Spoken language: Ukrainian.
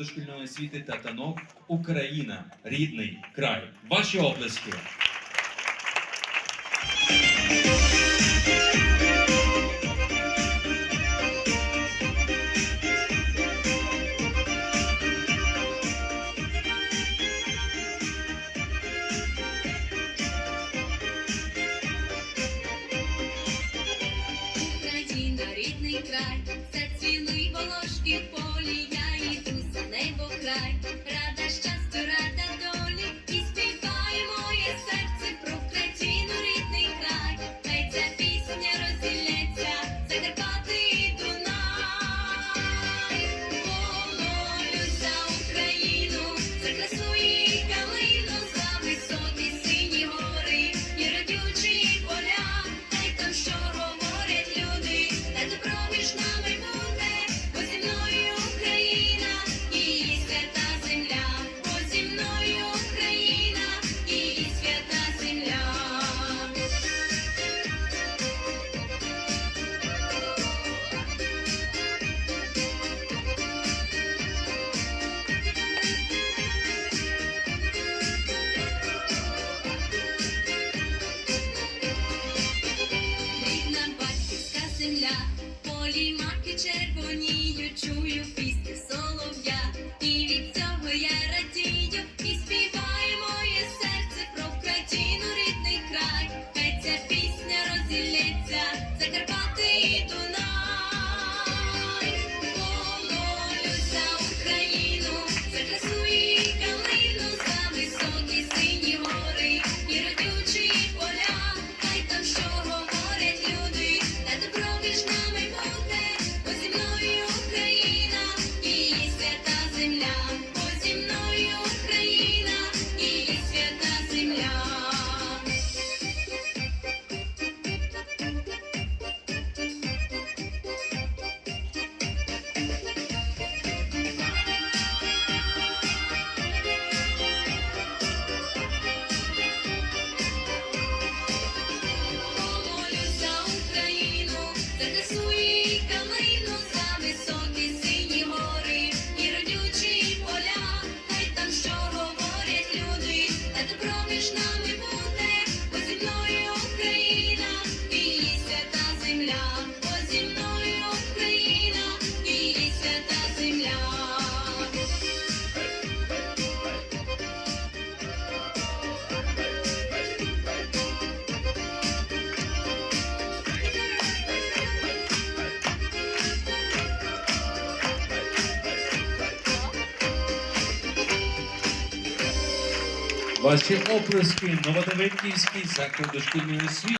дошкільної освіти та танок Україна, рідний край. Ваші оплески. Ваші оплески новодовинківській заклад дошкільної освіти.